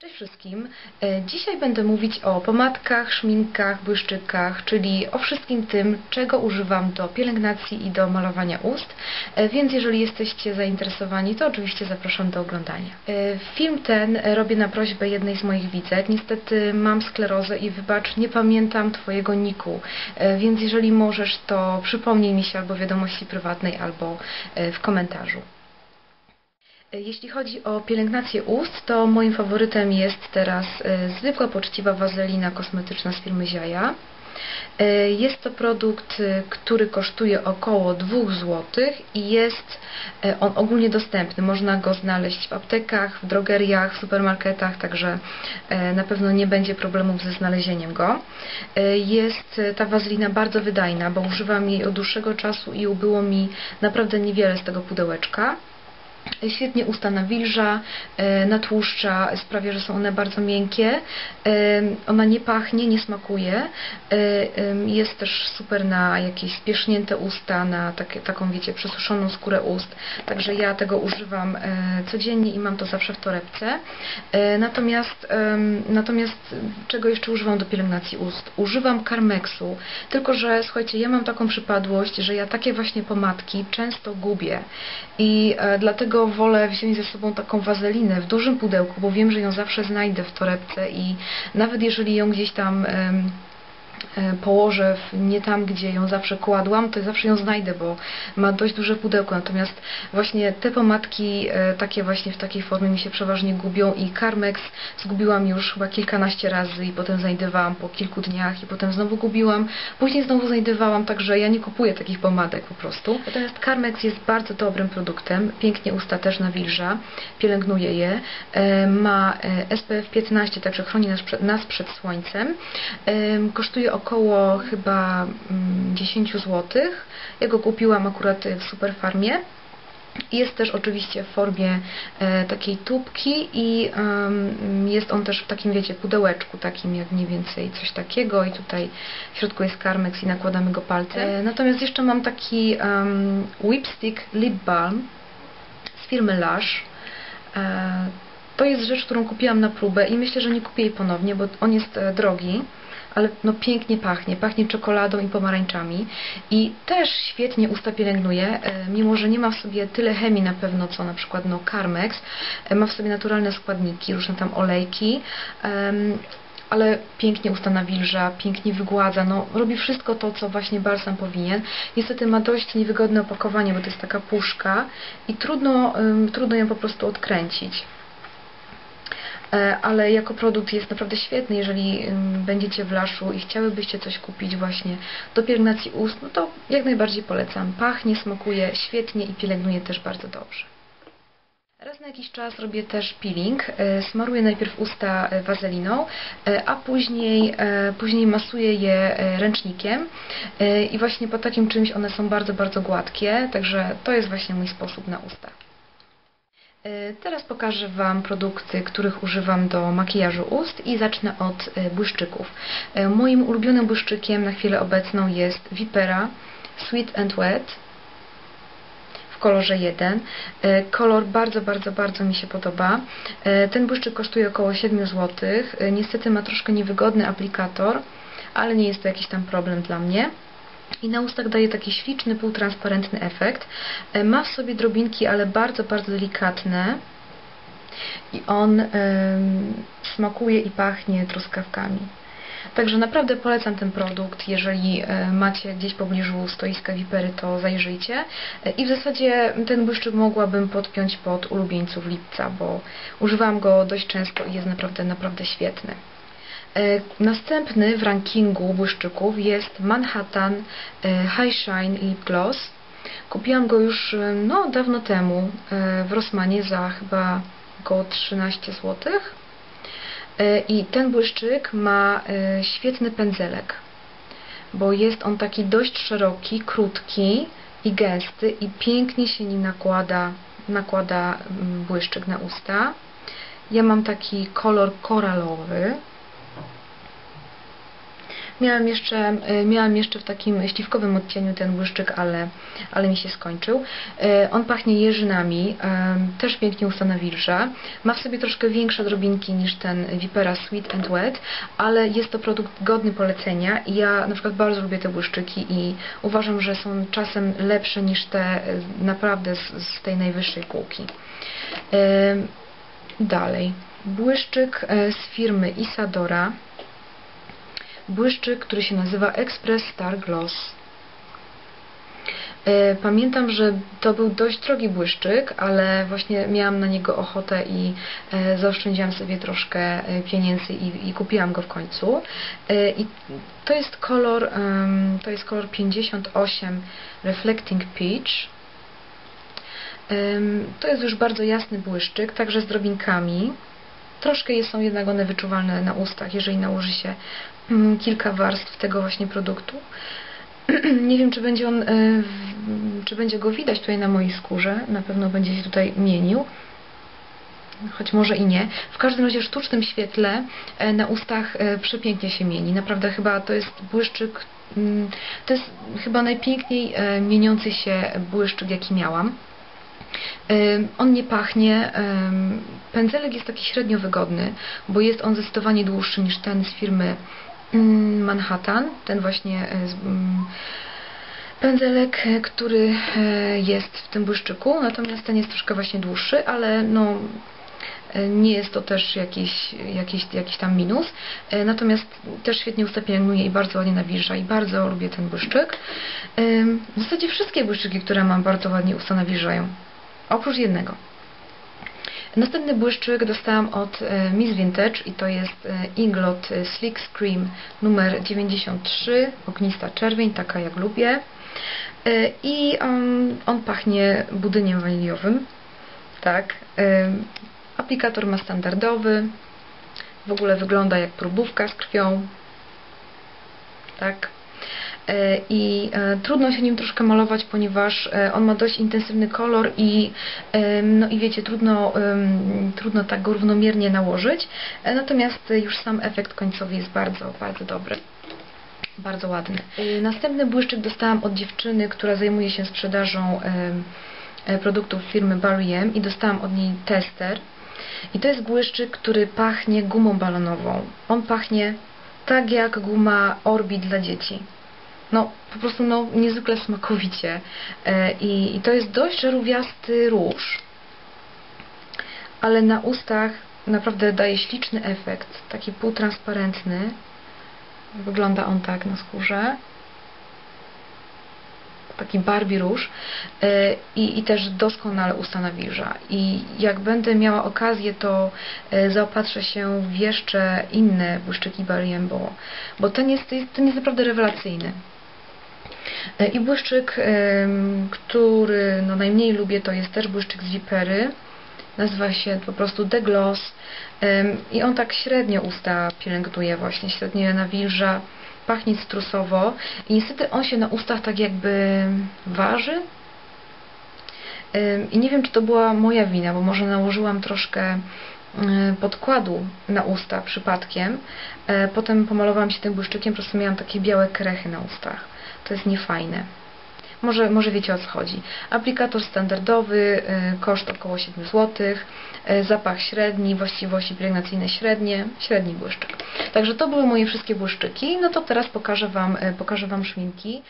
Cześć wszystkim. E, Dzisiaj będę mówić o pomadkach, szminkach, błyszczykach, czyli o wszystkim tym, czego używam do pielęgnacji i do malowania ust. E, Więc jeżeli jesteście zainteresowani, to oczywiście zapraszam do oglądania. E, Film ten robię na prośbę jednej z moich widzek. Niestety mam sklerozę i wybacz, nie pamiętam Twojego niku, więc jeżeli możesz, to przypomnij mi się albo w wiadomości prywatnej, albo w komentarzu. Jeśli chodzi o pielęgnację ust, to moim faworytem jest teraz e, zwykła poczciwa wazelina kosmetyczna z firmy Ziaja. E, Jest to produkt, e, który kosztuje około 2 zł i jest on ogólnie dostępny. Można go znaleźć w aptekach, w drogeriach, w supermarketach, także na pewno nie będzie problemów ze znalezieniem go. Jest ta wazelina bardzo wydajna, bo używam jej od dłuższego czasu i ubyło mi naprawdę niewiele z tego pudełeczka. Świetnie usta nawilża, e, natłuszcza, sprawia, że są one bardzo miękkie. E, Ona nie pachnie, nie smakuje. E, Jest też super na jakieś spiesznięte usta, na takie, taką, wiecie, przesuszoną skórę ust. Także ja tego używam codziennie i mam to zawsze w torebce. Natomiast, natomiast czego jeszcze używam do pielęgnacji ust? Używam Carmexu, tylko że słuchajcie, ja mam taką przypadłość, że ja takie właśnie pomadki często gubię i e, dlatego wolę wziąć ze sobą taką wazelinę w dużym pudełku, bo wiem, że ją zawsze znajdę w torebce i nawet jeżeli ją gdzieś tam położę w, nie tam, gdzie ją zawsze kładłam, to zawsze ją znajdę, bo ma dość duże pudełko. Natomiast właśnie te pomadki e, takie właśnie w takiej formie mi się przeważnie gubią i Carmex zgubiłam już chyba kilkanaście razy i potem znajdowałam po kilku dniach i potem znowu gubiłam, później znowu znajdowałam, także ja nie kupuję takich pomadek po prostu. Natomiast Carmex jest bardzo dobrym produktem, pięknie usta też nawilża, pielęgnuje je, e, ma e, SPF 15, także chroni nas przed, nas przed słońcem. Em, Kosztuje około chyba mm, 10 zł. Ja go kupiłam akurat w Superfarmie. Jest też oczywiście w formie e, takiej tubki i jest on też w takim, wiecie, pudełeczku, takim jak mniej więcej coś takiego i tutaj w środku jest karmex i nakładamy go palcem. E, natomiast jeszcze mam taki Whipstick Lip Balm z firmy Lush. E, to jest rzecz, którą kupiłam na próbę i myślę, że nie kupię jej ponownie, bo on jest e, drogi ale no pięknie pachnie, pachnie czekoladą i pomarańczami. I też świetnie usta pielęgnuje, e, mimo że nie ma w sobie tyle chemii na pewno, co na przykład no Carmex, e, ma w sobie naturalne składniki, różne tam olejki, ale pięknie usta nawilża, pięknie wygładza, no robi wszystko to, co właśnie balsam powinien. Niestety ma dość niewygodne opakowanie, bo to jest taka puszka i trudno, trudno ją po prostu odkręcić. E, ale jako produkt jest naprawdę świetny, jeżeli będziecie w laszu i chciałybyście coś kupić właśnie do pielęgnacji ust, no to jak najbardziej polecam. Pachnie, smakuje świetnie i pielęgnuje też bardzo dobrze. Raz na jakiś czas robię też peeling. E, Smaruję najpierw usta e, wazeliną, a później, później masuję je ręcznikiem i właśnie po takim czymś one są bardzo, bardzo gładkie, także to jest właśnie mój sposób na usta. E, Teraz pokażę Wam produkty, których używam do makijażu ust i zacznę od e, błyszczyków. E, Moim ulubionym błyszczykiem na chwilę obecną jest Vipera Sweet and Wet w kolorze 1. E, Kolor bardzo, bardzo, bardzo mi się podoba. Ten błyszczyk kosztuje około 7 zł. Niestety ma troszkę niewygodny aplikator, ale nie jest to jakiś tam problem dla mnie i na ustach daje taki śliczny, półtransparentny efekt. E, Ma w sobie drobinki, ale bardzo, bardzo delikatne i on em, smakuje i pachnie truskawkami. Także naprawdę polecam ten produkt. Jeżeli e, macie gdzieś w pobliżu stoiska Vipery, to zajrzyjcie. E, I w zasadzie ten błyszczyk mogłabym podpiąć pod ulubieńców lipca, bo używam go dość często i jest naprawdę, naprawdę świetny. E, Następny w rankingu błyszczyków jest Manhattan e, High Shine Lip Gloss. Kupiłam go już e, no, dawno temu w Rossmanie za chyba około 13 zł. I ten błyszczyk ma świetny pędzelek, bo jest on taki dość szeroki, krótki i gęsty i pięknie się nim nakłada, nakłada mm, błyszczyk na usta. Ja mam taki kolor koralowy, Miałam jeszcze, y, miałam jeszcze w takim śliwkowym odcieniu ten błyszczyk, ale, ale mi się skończył. Y, On pachnie jeżynami, y, też pięknie usta nawilża. Ma w sobie troszkę większe drobinki niż ten Vipera Sweet and Wet, ale jest to produkt godny polecenia ja na przykład bardzo lubię te błyszczyki i uważam, że są czasem lepsze niż te naprawdę z, z tej najwyższej półki. Y, Dalej. Błyszczyk z firmy Isadora błyszczyk, który się nazywa Express Star Gloss. E, Pamiętam, że to był dość drogi błyszczyk, ale właśnie miałam na niego ochotę i e, zaoszczędziłam sobie troszkę e, pieniędzy i, i kupiłam go w końcu. I to jest kolor, to jest kolor 58 Reflecting Peach. To jest już bardzo jasny błyszczyk, także z drobinkami. Troszkę są jednak one wyczuwalne na ustach, jeżeli nałoży się mm, kilka warstw tego właśnie produktu. Nie wiem, czy będzie on, e, czy będzie go widać tutaj na mojej skórze. Na pewno będzie się tutaj mienił. Choć może i nie. W każdym razie w sztucznym świetle e, na ustach e, przepięknie się mieni. Naprawdę chyba to jest błyszczyk, mm, to jest chyba najpiękniej mieniący się błyszczyk, jaki miałam. On nie pachnie. Pędzelek jest taki średnio wygodny, bo jest on zdecydowanie dłuższy niż ten z firmy mm, Manhattan. Ten właśnie e, mm, pędzelek, e, który e, jest w tym błyszczyku. Natomiast ten jest troszkę właśnie dłuższy, ale no nie jest to też jakiś, jakiś, jakiś tam minus. Natomiast też świetnie usta pielęgnuje i bardzo ładnie nawilża i bardzo lubię ten błyszczyk. W zasadzie wszystkie błyszczyki, które mam, bardzo ładnie usta nawilżają. Oprócz jednego. Następny błyszczyk dostałam od e, Miss Vintage i to jest e, Inglot e, Slick Scream numer 93, ognista czerwień, taka jak lubię. I um, on pachnie budyniem waniliowym. Tak. Aplikator ma standardowy. W ogóle wygląda jak próbówka z krwią. Tak. E, I e, trudno się nim troszkę malować, ponieważ e, on ma dość intensywny kolor i no i wiecie, trudno, trudno tak go równomiernie nałożyć. Natomiast już sam efekt końcowy jest bardzo, bardzo dobry. Bardzo ładny. Następny błyszczyk dostałam od dziewczyny, która zajmuje się sprzedażą produktów firmy Barry M i dostałam od niej tester. I to jest błyszczyk, który pachnie gumą balonową. On pachnie tak jak guma Orbit dla dzieci. No, po prostu no, niezwykle smakowicie. E, I, I to jest dość żarówiasty róż, ale na ustach naprawdę daje śliczny efekt, taki półtransparentny. Wygląda on tak na skórze. Taki Barbie róż E, i, i też doskonale usta nawilża. I jak będę miała okazję, to e, zaopatrzę się w jeszcze inne błyszczyki Bariem, bo, bo ten, jest, ten jest naprawdę rewelacyjny. E, I błyszczyk, który no, najmniej lubię, to jest też błyszczyk z Vipery. Nazywa się po prostu The Gloss. I on tak średnio usta pielęgnuje właśnie, średnio je nawilża. Pachnie cytrusowo. I niestety on się na ustach tak jakby waży. I nie wiem, czy to była moja wina, bo może nałożyłam troszkę e, podkładu na usta przypadkiem. E, Potem pomalowałam się tym błyszczykiem, po prostu miałam takie białe krechy na ustach. To jest niefajne. Może, może wiecie o co chodzi. Aplikator standardowy, e, koszt około 7 zł, e, zapach średni, właściwości pielęgnacyjne średnie, średni błyszczyk. Także to były moje wszystkie błyszczyki. No to teraz pokażę Wam, e, pokażę wam szminki.